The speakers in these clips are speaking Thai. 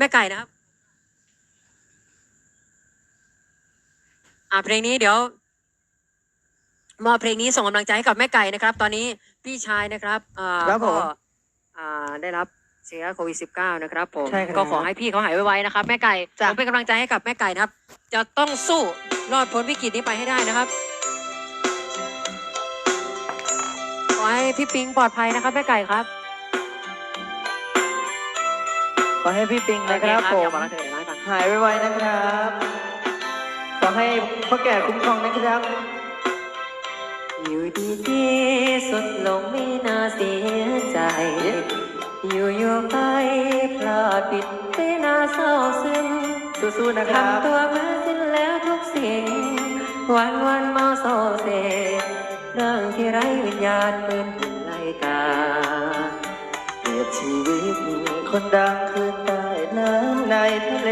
แม่ไก่นะครับ อ่าเพลงนี้เดี๋ยวมอบเพลงนี้ส่งกำลังใจให้กับแม่ไก่นะครับ ตอนนี้พี่ชายนะครับอ่าครับผม ก็อ่าได้รับเชื้อโควิด -19 นะครับผมใช่ครับก็ขอให้พี่เขาหายไวๆนะครับ แม่ไก่จ้ะ ผมเป็นกำลังใจให้กับแม่ไก่นะครับ จะต้องสู้รอดพ้นวิกฤตนี้ไปให้ได้นะครับขอให้พี่ปิงปลอดภัยนะครับ แม่ไก่ครับ ขอให้พี่ปิงนะครับผโอมเอย่าบอกแล้วเธอเดี๋ยวเล่าให้ฟังหายไวๆนะครับ ขอให้พ่อแก่คุ้มครองนะครับ อยู่ดีๆสุดลงไม่น่าเสียใจ อยู่อยู่ๆไปพลาดผิดไม่น่าเศร้าซึมสู้ๆนะครับทำตัวเหมือนสิ้นแล้วทุกสิ่ง วันวันๆเมาโซเซเรื่องที่ไร้วิญญาณเหมือนหุ่นไล่กาเปรียบชีวิตคนดังคืนใต้ น้ำในทะเล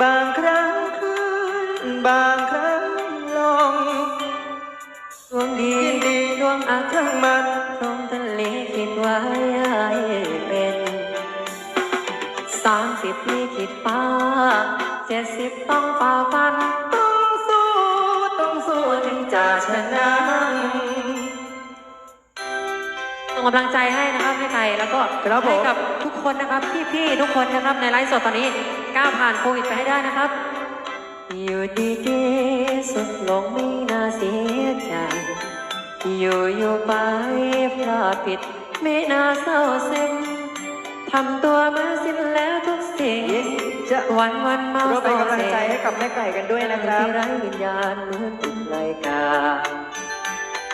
บางครั้งขึ้น บางครั้งลงดวงดีดีดวงอาจทั้งมันพรหมทะเลคิดไว้ให้เป็นสามสิบลิขิตฟ้าเจ็ดสิบต้องฝ่าฟัน ต้องสู้ต้องสู้ถึงจะชนะส่งกำลังใจให้นะครับให้ไทยแล้วก็ให้กับ คนนะครับ พี่ๆทุกคนนะครับในไลฟ์สดตอนนี้ก้าวผ่านโควิดไปให้ได้นะครับ อยู่ดีๆสุดลงไม่น่าเสียใจ อยู่อยู่ๆไปพลาดผิดไม่น่าเศร้าซึมทำตัวเหมาสิ้นแล้วทุกสิ่งจะวันวันๆเมาเราเป็นกำลังใจเศร้าให้กับแม่ไก่กันด้วยนะครับที่ไร้วิญญาณเหมือนตุ่มไลกา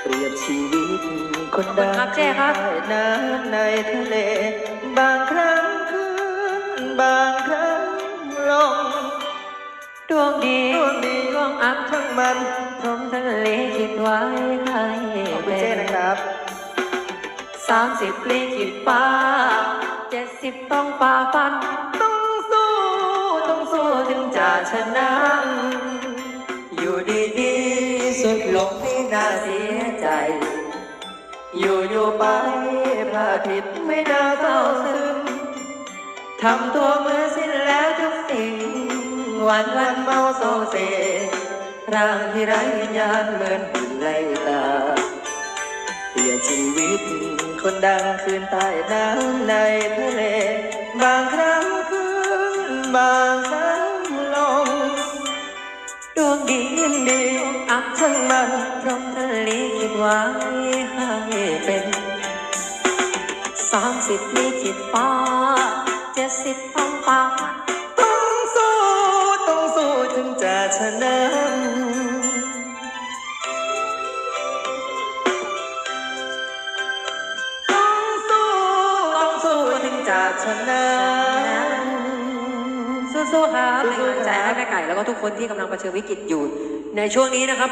เปรียบชีวิตคนดังขอบคุณครับเจ้ครับใต้น้ำในทะเล บางครั้งขึ้นบางครั้งลงดวงดีดวงดีดวงอับช่างมันพรหมทะเลคิดไว้ให้ขอบคุณเป็เจ้นนะครับสามสิบลิขิตฟ้าเจ็ดสิบต้องฝ่าฟัน ต้องสู้ ต้องสู้ถึงจะชนะ อยู่อยู่ไปพลาดผิดไม่น่าเศร้าซึมทำตัวเมือสิ้นแล้วทุกสิ่ง วันวัวันเมาโซเซร่างที่ไร้วิญญาณเหมือนหุ่นไล่ตาเปลี่ยนชีวิตคนดังคืนใต้น้ำในทะเลบางครั้ง ดวงดียินดีอับช่างมันพรหมทะเลคิดไว้ให้เป็นสามสิบลิขิตฟ้าเจ็ดสิบต้องฝ่าฟันต้องสู้ต้องสู้ถึงจะชนะต้องสู้ต้องสู้ถึงจะชนะ สู้ๆครับเป็นกำลังใจให้แม่ไก่แล้วก็ทุกคนที่กำลังเผชิญวิกฤตอยู่ในช่วงนี้นะครับ